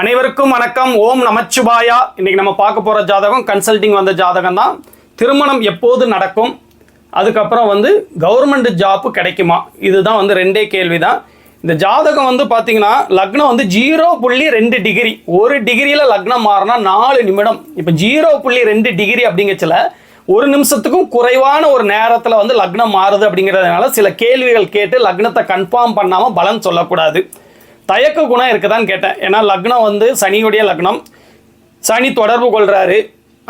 அனைவருக்கும் வணக்கம். ஓம் நமச்சிவாயா. இன்னைக்கு நம்ம பார்க்க போகிற ஜாதகம் கன்சல்டிங் வந்த ஜாதகம் தான் திருமணம் எப்போது நடக்கும்? அதுக்கப்புறம் வந்து கவர்மெண்ட் ஜாப் கிடைக்குமா? இதுதான் வந்து ரெண்டே கேள்வி தான் இந்த ஜாதகம் வந்து பார்த்தீங்கன்னா லக்னம் வந்து ஜீரோ புள்ளி ரெண்டு டிகிரி. ஒரு டிகிரியில் லக்னம் மாறினா நாலு நிமிடம். இப்போ ஜீரோ புள்ளி ரெண்டு டிகிரி அப்படிங்கச்சில் ஒரு நிமிஷத்துக்கும் குறைவான ஒரு நேரத்தில் வந்து லக்னம் மாறுது அப்படிங்கிறதுனால சில கேள்விகள் கேட்டு லக்னத்தை கன்ஃபார்ம் பண்ணாமல் பலன் சொல்லக்கூடாது. தயக்க குணம் இருக்குதான்னு கேட்டேன். ஏன்னா லக்னம் வந்து சனியுடைய லக்னம். சனி தொடர்பு கொள்கிறாரு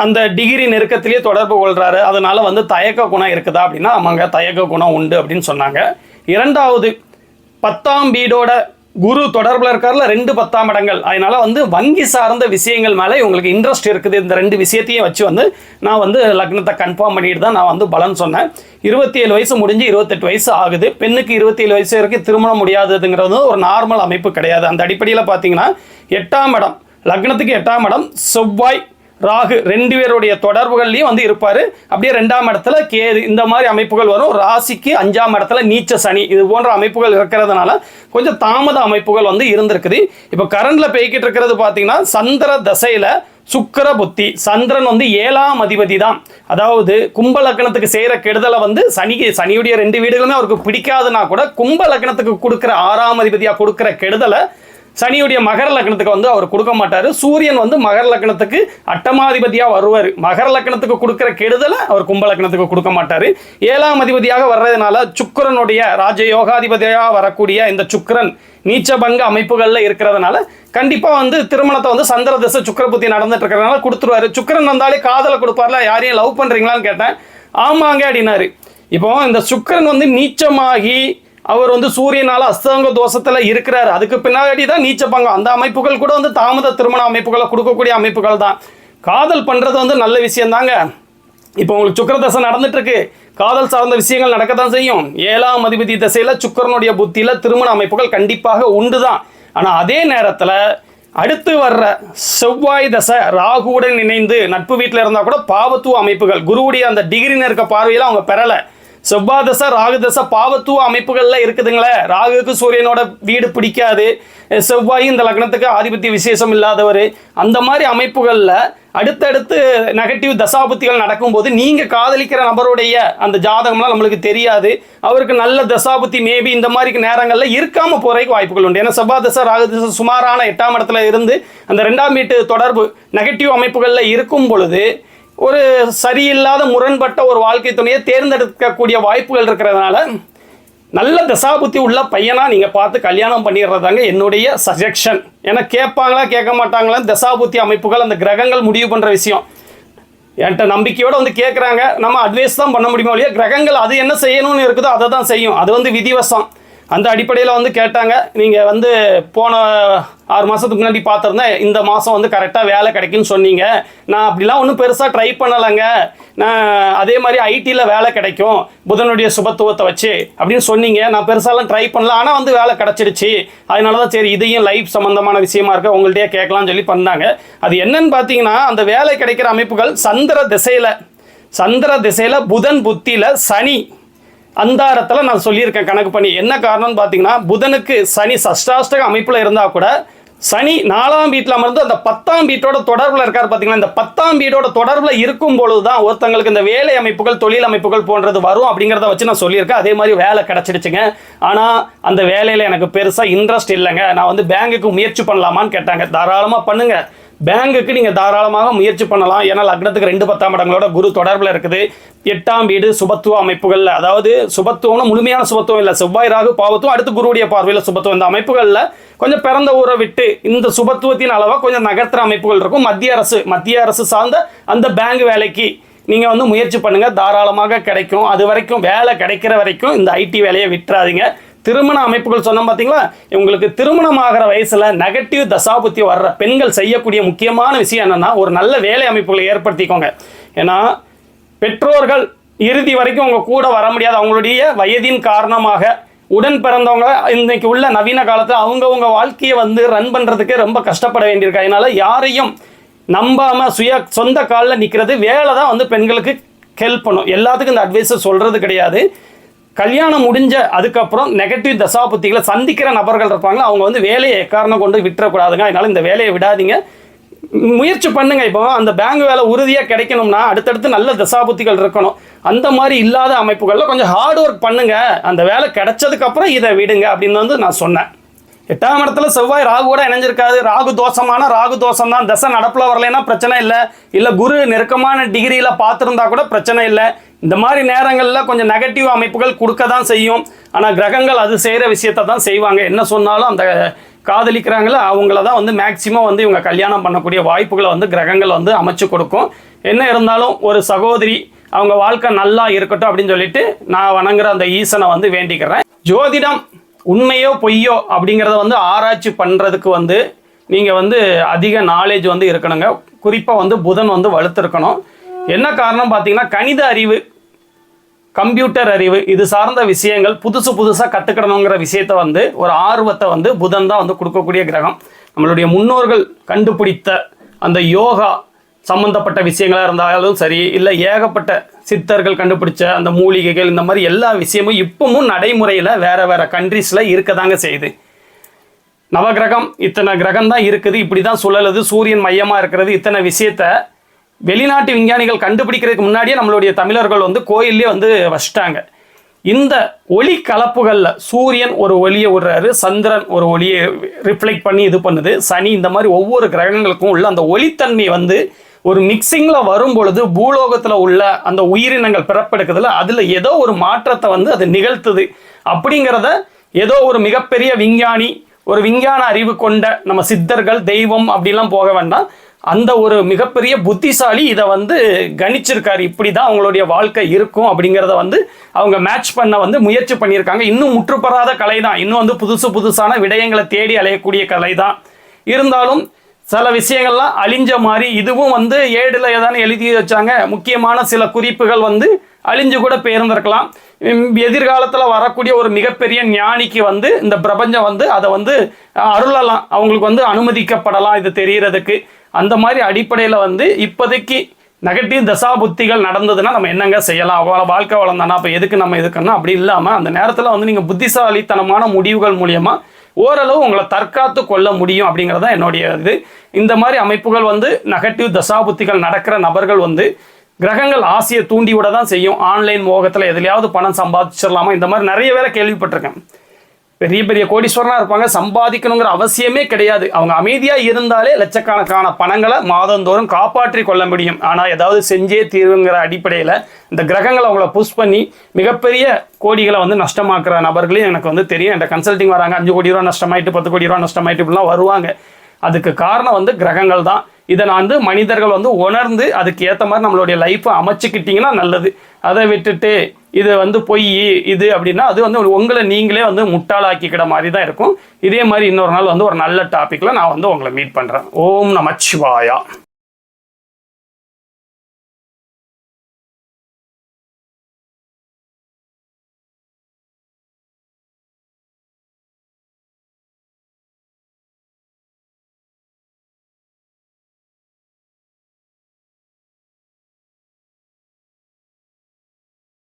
அந்த டிகிரி நெருக்கத்திலேயே தொடர்பு கொள்கிறாரு அதனால வந்து தயக்க குணம் இருக்குதா அப்படின்னா ஆமாங்க தயக்க குணம் உண்டு அப்படின்னு சொன்னாங்க. இரண்டாவது பத்தாம் வீடோட குரு தொடர்பில் இருக்கார்ல ரெண்டு பத்தாம் இடங்கள். அதனால வந்து வங்கி சார்ந்த விஷயங்கள் மேலே இவங்களுக்கு இன்ட்ரெஸ்ட் இருக்குது. இந்த ரெண்டு விஷயத்தையும் வச்சு வந்து நான் வந்து லக்னத்தை கன்ஃபார்ம் பண்ணிட்டு தான் நான் வந்து பலன் சொன்னேன். இருபத்தி ஏழு வயசு முடிஞ்சு இருபத்தெட்டு வயசு ஆகுது. பெண்ணுக்கு இருபத்தி ஏழு வயசு வரைக்கும் திருமணம் முடியாததுங்கிறது ஒரு நார்மல் அமைப்பு கிடையாது. அந்த அடிப்படையில் பார்த்தீங்கன்னா எட்டாம் இடம் லக்னத்துக்கு எட்டாம் இடம் செவ்வாய் ராகு ரெண்டு பேருடைய தொடர்புகள்லையும் வந்து இருப்பார். அப்படியே ரெண்டாம் இடத்துல கேது இந்த மாதிரி அமைப்புகள் வரும். ராசிக்கு அஞ்சாம் இடத்துல நீச்ச சனி இது போன்ற அமைப்புகள் இருக்கிறதுனால கொஞ்சம் தாமத அமைப்புகள் வந்து இருந்திருக்குது. இப்போ கரண்டில் பெய்கிட்டு இருக்கிறது பார்த்தீங்கன்னா சந்திர தசையில் சுக்கர புத்தி சந்திரன் வந்து ஏழாம் அதிபதி தான். அதாவது கும்ப லக்னத்துக்கு செய்கிற கெடுதலை வந்து சனி சனியுடைய ரெண்டு வீடுகளுமே அவருக்கு பிடிக்காதுன்னா கூட கும்ப லக்னத்துக்கு கொடுக்குற ஆறாம் அதிபதியாக கொடுக்குற கெடுதலை சனியுடைய மகர லக்னத்துக்கு வந்து அவர் கொடுக்க மாட்டார். சூரியன் வந்து மகர லக்னத்துக்கு அட்டமாதிபதியாக வருவார். மகர லக்னத்துக்கு கொடுக்குற கெடுதலை அவர் கும்ப லக்னத்துக்கு கொடுக்க மாட்டார். ஏழாம் அதிபதியாக வர்றதுனால சுக்கரனுடைய ராஜ யோகாதிபதியாக வரக்கூடிய இந்த சுக்கிரன் நீச்சபங்க அமைப்புகளில் இருக்கிறதுனால கண்டிப்பாக வந்து திருமணத்தை வந்து சந்திர திசை சுக்கரபுத்தி நடந்துட்டு இருக்கிறதுனால கொடுத்துருவாரு. சுக்கிரன் வந்தாலே காதலை கொடுப்பார்ல யாரையும் லவ் பண்ணுறீங்களான்னு கேட்டேன். ஆமாங்க அப்படின்னாரு. இப்போ இந்த சுக்கரன் வந்து நீச்சமாகி அவர் வந்து சூரியனால அஸ்தங்க தோஷத்துல இருக்கிறாரு. அதுக்கு பின்னாடி தான் நீச்சப்பங்கம். அந்த அமைப்புகள் கூட வந்து தாமத திருமண அமைப்புகளை கொடுக்கக்கூடிய அமைப்புகள் தான். காதல் பண்றது வந்து நல்ல விஷயம் தாங்க இப்போ உங்களுக்கு சுக்கரதசை நடந்துட்டு இருக்கு காதல் சார்ந்த விஷயங்கள் நடக்க தான் செய்யும். ஏழாம் அதிபதி திசையில சுக்கரனுடைய புத்தியில திருமண அமைப்புகள் கண்டிப்பாக உண்டு தான் ஆனா அதே நேரத்துல அடுத்து வர்ற செவ்வாய் தசை ராகுவுடன் இணைந்து நட்பு வீட்டில் இருந்தால் கூட பாவத்துவ அமைப்புகள் குருவுடைய அந்த டிகிரின்னு இருக்க பார்வையில் அவங்க பெறலை. செவ்வாய் தசை ராகு தசை பாவத்துவ அமைப்புகள்ல இருக்குதுங்களே. ராகுக்கு சூரியனோட வீடு பிடிக்காது. செவ்வாய் இந்த லக்னத்துக்கு ஆதிபத்திய விசேஷம் இல்லாதவர். அந்த மாதிரி அமைப்புகளில் அடுத்தடுத்து நெகட்டிவ் தசாபுத்திகள் நடக்கும்போது நீங்கள் காதலிக்கிற நபருடைய அந்த ஜாதகம்லாம் நம்மளுக்கு தெரியாது. அவருக்கு நல்ல தசாபுத்தி மேபி இந்த மாதிரி நேரங்களில் இருக்காமல் போகிறதுக்கு வாய்ப்புகள் உண்டு. ஏன்னா செவ்வாய் தசை ராகு தசை சுமாரான எட்டாம் இடத்துல இருந்து அந்த ரெண்டாம் வீட்டு தொடர்பு நெகட்டிவ் அமைப்புகளில் இருக்கும் பொழுது ஒரு சரியில்லாத முரண்பட்ட ஒரு வாழ்க்கை துணையை தேர்ந்தெடுக்கக்கூடிய வாய்ப்புகள் இருக்கிறதுனால நல்ல தசாபுத்தி உள்ள பையனாக நீங்கள் பார்த்து கல்யாணம் பண்ணிடுறதாங்க என்னுடைய சஜெக்ஷன் ஏன்னா கேட்பாங்களா கேட்க மாட்டாங்களா? தசாபுத்தி அமைப்புகள் அந்த கிரகங்கள் முடிவு பண்ணுற விஷயம். என்கிட்ட நம்பிக்கையோடு வந்து கேட்குறாங்க நம்ம அட்வைஸ் தான் பண்ண முடியுமா இல்லையா? கிரகங்கள் அது என்ன செய்யணும்னு இருக்குதோ அதை தான் செய்யும். அது வந்து விதிவசம். அந்த அடிப்படையில் வந்து கேட்டாங்க. நீங்கள் வந்து போன ஆறு மாதத்துக்கு முன்னாடி பார்த்துருந்தேன் இந்த மாதம் வந்து கரெக்டாக வேலை கிடைக்குன்னு சொன்னீங்க. நான் அப்படிலாம் ஒன்றும் பெருசாக ட்ரை பண்ணலைங்க. நான் அதே மாதிரி ஐடியில் வேலை கிடைக்கும். புதனுடைய சுபத்துவத்தை வச்சு அப்படின்னு சொன்னீங்க. நான் பெருசாலாம் ட்ரை பண்ணல. ஆனால் வந்து வேலை கிடச்சிடுச்சு. அதனால தான் சரி இதையும் லைஃப் சம்மந்தமான விஷயமா இருக்க உங்கள்கிட்டயே கேட்கலாம்னு சொல்லி பண்ணாங்க. அது என்னன்னு பார்த்தீங்கன்னா அந்த வேலை கிடைக்கிற அமைப்புகள் சந்திர திசையில் சந்திர திசையில் புதன் புத்தியில் சனி அந்தாரத்தில் நான் சொல்லியிருக்கேன் கணக்கு பண்ணி. என்ன காரணம்னு பார்த்தீங்கன்னா புதனுக்கு சனி சஷ்டாஷ்டக அமைப்பில் இருந்தால் கூட சனி நாலாம் வீட்டில் அமர்ந்து அந்த பத்தாம் வீட்டோட தொடர்பில் இருக்கார் பார்த்தீங்கன்னா இந்த பத்தாம் வீட்டோட தொடர்பில் இருக்கும் பொழுது தான் ஒருத்தங்களுக்கு இந்த வேலை அமைப்புகள் தொழில் அமைப்புகள் போன்றது வரும் அப்படிங்கிறத வச்சு நான் சொல்லியிருக்கேன். அதே மாதிரி வேலை கிடச்சிடுச்சுங்க. ஆனால் அந்த வேலையில் எனக்கு பெருசாக இன்ட்ரெஸ்ட் இல்லைங்க. நான் வந்து பேங்குக்கு முயற்சி பண்ணலாமான்னு கேட்டாங்க. தாராளமாக பண்ணுங்கள் பேங்குக்கு நீங்கள் தாராளமாக முயற்சி பண்ணலாம். ஏன்னா லக்னத்துக்கு ரெண்டு பத்தாம் இடங்களோட குரு தொடர்பில் இருக்குது. எட்டாம் வீடு சுபத்துவ அமைப்புகளில். அதாவது சுபத்துவம்னு முழுமையான சுபத்துவம் இல்லை. செவ்வாய் ராகு பாவத்துவம் அடுத்து குருவுடைய பார்வையில் சுபத்துவம். இந்த அமைப்புகளில் கொஞ்சம் பிறந்த ஊரை விட்டு இந்த சுபத்துவத்தின் அளவாக கொஞ்சம் நகர்த்துற அமைப்புகள் இருக்கும். மத்திய அரசு மத்திய அரசு சார்ந்த அந்த பேங்க் வேலைக்கு நீங்கள் வந்து முயற்சி பண்ணுங்கள் தாராளமாக கிடைக்கும். அது வரைக்கும் வேலை கிடைக்கிற வரைக்கும் இந்த ஐடி வேலையை விட்டுறாதீங்க. திருமண அமைப்புகள் சொன்னோம் பார்த்தீங்களா உங்களுக்கு திருமணம் ஆகிற வயசில் நெகட்டிவ் தசாபுத்தி வர்ற பெண்கள் செய்யக்கூடிய முக்கியமான விஷயம் என்னென்னா ஒரு நல்ல வேலை அமைப்புகளை ஏற்படுத்திக்கோங்க. ஏன்னா பெற்றோர்கள் இறுதி வரைக்கும் உங்கள் கூட வர முடியாது. அவங்களுடைய வயதின் காரணமாக உடன் பிறந்தவங்க இன்னைக்கு உள்ள நவீன காலத்தில் அவங்கவுங்க வாழ்க்கையை வந்து ரன் பண்ணுறதுக்கு ரொம்ப கஷ்டப்பட வேண்டியிருக்கு. அதனால யாரையும் நம்பாமல் சுய சொந்த காலில் நிற்கிறது வேலை தான் வந்து பெண்களுக்கு ஹெல்ப் பண்ணும். எல்லாத்துக்கும் இந்த அட்வைஸை சொல்கிறது கிடையாது. கல்யாணம் முடிஞ்ச அதுக்கப்புறம் நெகட்டிவ் தசாபுத்திகளை சந்திக்கிற நபர்கள் இருப்பாங்க. அவங்க வந்து வேலையை எக்காரணம் கொண்டு விட்டுறக்கூடாதுங்க. அதனால இந்த வேலையை விடாதீங்க. முயற்சி பண்ணுங்க. இப்போ அந்த பேங்க் வேலை உறுதியாக கிடைக்கணும்னா அடுத்தடுத்து நல்ல தசாபுத்திகள் இருக்கணும். அந்த மாதிரி இல்லாத அமைப்புகளில் கொஞ்சம் ஹார்ட் ஒர்க் பண்ணுங்க. அந்த வேலை கிடைச்சதுக்கப்புறம் இதை விடுங்க அப்படின்னு வந்து நான் சொன்னேன். எட்டாம் இடத்துல செவ்வாய் ராகு கூட இணைஞ்சிருக்காது ராகு தோஷமான ராகு தோஷம் தான். தசை நடப்பில் வரலைன்னா பிரச்சனை இல்லை. இல்லை குரு நெருக்கமான டிகிரியில் பார்த்துருந்தா கூட பிரச்சனை இல்லை. இந்த மாதிரி நேரங்களில் கொஞ்சம் நெகட்டிவ் அமைப்புகள் கொடுக்க தான் செய்யும். ஆனால் கிரகங்கள் அது செய்கிற விஷயத்தை தான் செய்வாங்க. என்ன சொன்னாலும் அந்த காதலிக்கிறாங்களோ அவங்கள தான் வந்து மேக்சிமம் வந்து இவங்க கல்யாணம் பண்ணக்கூடிய வாய்ப்புகளை வந்து கிரகங்கள் வந்து அமைச்சு கொடுக்கும். என்ன இருந்தாலும் ஒரு சகோதரி அவங்க வாழ்க்கை நல்லா இருக்கட்டும் அப்படின்னு சொல்லிட்டு நான் வணங்குற அந்த ஈசனை வந்து வேண்டிக்கிறேன். ஜோதிடம் உண்மையோ பொய்யோ அப்படிங்கிறத வந்து ஆராய்ச்சி பண்ணுறதுக்கு வந்து நீங்கள் வந்து அதிக நாலேஜ் வந்து இருக்கணுங்க. குறிப்பாக வந்து புதன் வந்து வலுத்திருக்கணும். என்ன காரணம் பார்த்தீங்கன்னா கணித அறிவு கம்ப்யூட்டர் அறிவு இது சார்ந்த விஷயங்கள் புதுசு புதுசாக கற்றுக்கணுங்கிற விஷயத்த வந்து ஒரு ஆர்வத்தை வந்து புதன் தான் வந்து கொடுக்கக்கூடிய கிரகம். நம்மளுடைய முன்னோர்கள் கண்டுபிடித்த அந்த யோகா சம்பந்தப்பட்ட விஷயங்களாக இருந்தாலும் சரி இல்லை ஏகப்பட்ட சித்தர்கள் கண்டுபிடிச்ச அந்த மூலிகைகள் இந்த மாதிரி எல்லா விஷயமும் இப்பவும் நடைமுறையில் வேற வேற கண்ட்ரீஸில் இருக்க தாங்க செய்யுது. நவகிரகம் இத்தனை கிரகம் தான் இருக்குது இப்படி தான் சுழலுது சூரியன் மையமாக இருக்கிறது இத்தனை விஷயத்த வெளிநாட்டு விஞ்ஞானிகள் கண்டுபிடிக்கிறதுக்கு முன்னாடியே நம்மளுடைய தமிழர்கள் வந்து கோயிலே வந்து வச்சிட்டாங்க இந்த ஒளி கலப்புகளில் சூரியன் ஒரு ஒளியை விடுறாரு சந்திரன் ஒரு ஒளியை ரிஃப்ளெக்ட் பண்ணி இது பண்ணுது சனி இந்த மாதிரி ஒவ்வொரு கிரகங்களுக்கும் உள்ள அந்த ஒளித்தன்மை வந்து ஒரு மிக்சிங்கில் வரும் பொழுது பூலோகத்தில் உள்ள அந்த உயிரினங்கள் பிறப்பெடுக்குதுல அதில் ஏதோ ஒரு மாற்றத்தை வந்து அது நிகழ்த்துது. அப்படிங்கிறத ஏதோ ஒரு மிகப்பெரிய விஞ்ஞானி ஒரு விஞ்ஞான அறிவு கொண்ட நம்ம சித்தர்கள் தெய்வம் அப்படிலாம் போக வேண்டாம். அந்த ஒரு மிகப்பெரிய புத்திசாலி இதை வந்து கணிச்சிருக்காரு. இப்படி தான் அவங்களுடைய வாழ்க்கை இருக்கும் அப்படிங்கிறத வந்து அவங்க மேட்ச் பண்ண வந்து முயற்சி பண்ணியிருக்காங்க. இன்னும் முற்றுப்பெறாத கலை தான் இன்னும் வந்து புதுசு புதுசான விடயங்களை தேடி அலையக்கூடிய கலை தான் இருந்தாலும் சில விஷயங்கள்லாம் அழிஞ்ச மாதிரி இதுவும் வந்து ஏடில் ஏதானு எழுதி வச்சாங்க. முக்கியமான சில குறிப்புகள் வந்து அழிஞ்சு கூட போயிருந்திருக்கலாம். எதிர்காலத்தில் வரக்கூடிய ஒரு மிகப்பெரிய ஞானிக்கு வந்து இந்த பிரபஞ்சம் வந்து அதை வந்து அருளலாம். அவங்களுக்கு வந்து அனுமதிக்கப்படலாம் இது தெரியறதுக்கு. அந்த மாதிரி அடிப்படையில் வந்து இப்போதைக்கு நெகட்டிவ் தசா புத்திகள் நடந்ததுன்னா நம்ம என்னங்க செய்யலாம்? அவ்வளோ வாழ்க்கை வளர்ந்தானா? அப்போ எதுக்கு நம்ம எதுக்குன்னா அப்படி இல்லாமல் அந்த நேரத்தில் வந்து நீங்கள் புத்திசாலித்தனமான முடிவுகள் மூலியமாக ஓரளவு உங்களை தற்காத்து கொள்ள முடியும் அப்படிங்கிறது தான் என்னுடைய இது. இந்த மாதிரி அமைப்புகள் வந்து நெகட்டிவ் தசாபுத்திகள் நடக்கிற நபர்கள் வந்து கிரகங்கள் ஆசையை தூண்டி விட தான் செய்யும். ஆன்லைன் மோகத்தில் எதுலையாவது பணம் சம்பாதிச்சிடலாமா இந்த மாதிரி நிறைய வேலை கேள்விப்பட்டிருக்கேன். பெரிய பெரிய கோடீஸ்வரனாக இருப்பாங்க. சம்பாதிக்கணுங்கிற அவசியமே கிடையாது. அவங்க அமைதியாக இருந்தாலே லட்சக்கணக்கான பணங்களை மாதந்தோறும் காப்பாற்றி கொள்ள முடியும். ஆனால் ஏதாவது செஞ்சே தீர்வுங்கிற அடிப்படையில் இந்த கிரகங்களை அவங்கள புஷ் பண்ணி மிகப்பெரிய கோடிகளை வந்து நஷ்டமாக்குற நபர்களையும் எனக்கு வந்து தெரியும். என்கிட்ட கன்சல்ட்டிங் வராங்க. அஞ்சு கோடி ரூபா நஷ்டமாயிட்டு பத்து கோடி ரூபா நஷ்டமாயிட்டு இப்படிலாம் வருவாங்க. அதுக்கு காரணம் வந்து கிரகங்கள் தான். இதை நான் வந்து மனிதர்கள் வந்து உணர்ந்து அதுக்கு ஏற்ற மாதிரி நம்மளுடைய லைஃப்பை அமைச்சிக்கிட்டிங்கன்னா நல்லது. அதை விட்டுட்டு இது வந்து பொய் இது அப்படின்னா அது வந்து உங்களை நீங்களே வந்து முட்டாளாக்கிக்கிற மாதிரி தான் இருக்கும். இதே மாதிரி இன்னொரு நாள் வந்து ஒரு நல்ல டாப்பிக்கில் நான் வந்து உங்களை மீட் பண்ணுறேன் ஓம் நமச்சிவாயா.